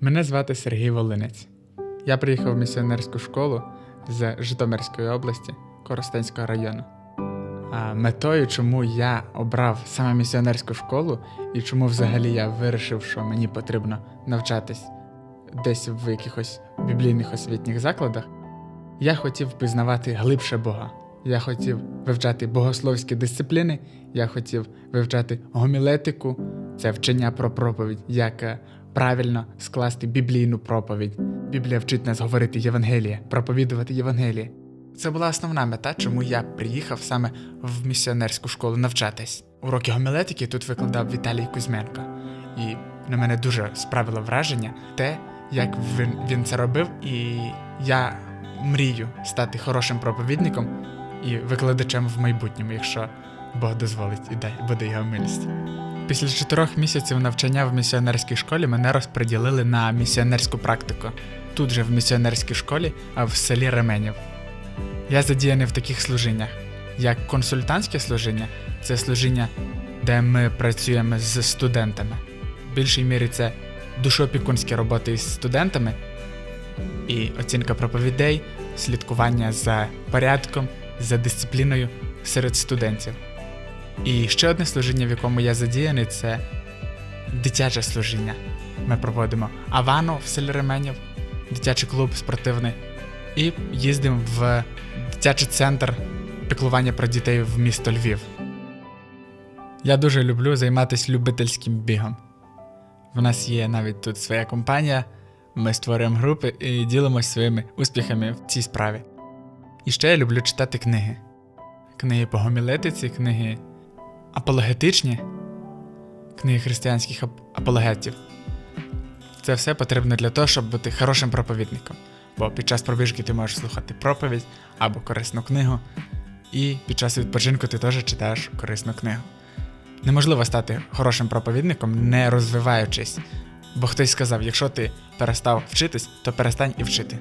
Мене звати Сергій Волинець. Я приїхав в місіонерську школу з Житомирської області, Коростенського району. А метою, чому я обрав саме місіонерську школу і чому взагалі я вирішив, що мені потрібно навчатись десь в якихось біблійних освітніх закладах, я хотів пізнавати глибше Бога. Я хотів вивчати богословські дисципліни, я хотів вивчати гомілетику, це вчення про проповідь, як е, правильно скласти біблійну проповідь. Біблія вчить нас говорити Євангеліє, проповідувати Євангеліє. Це була основна мета, чому я приїхав саме в місіонерську школу навчатись. Уроки гомілетики тут викладав Віталій Кузьменко, і на мене дуже справило враження те, як він, він це робив, і я мрію стати хорошим проповідником і викладачем в майбутньому, якщо Бог дозволить і дай буде його милість. Після чотирьох місяців навчання в місіонерській школі мене розподілили на місіонерську практику. Тут же в місіонерській школі, а в селі Ременів. Я задіяний в таких служіннях, як консультантське служіння це служіння, де ми працюємо з студентами. В більшій мірі це душоопікунські роботи із студентами і оцінка проповідей, слідкування за порядком, за дисципліною серед студентів. І ще одне служіння, в якому я задіяний, це дитяче служіння. Ми проводимо Авану в селі Ременів, дитячий клуб спортивний, і їздимо в дитячий центр піклування про дітей в місто Львів. Я дуже люблю займатися любительським бігом. В нас є навіть тут своя компанія, ми створюємо групи і ділимося своїми успіхами в цій справі. І ще я люблю читати книги. Книги по гомілетиці, книги апологетичні, книги християнських ап- апологетів. Це все потрібно для того, щоб бути хорошим проповідником. Бо під час пробіжки ти можеш слухати проповідь або корисну книгу, і під час відпочинку ти теж читаєш корисну книгу. Неможливо стати хорошим проповідником, не розвиваючись. Бо хтось сказав, якщо ти перестав вчитись, то перестань і вчити.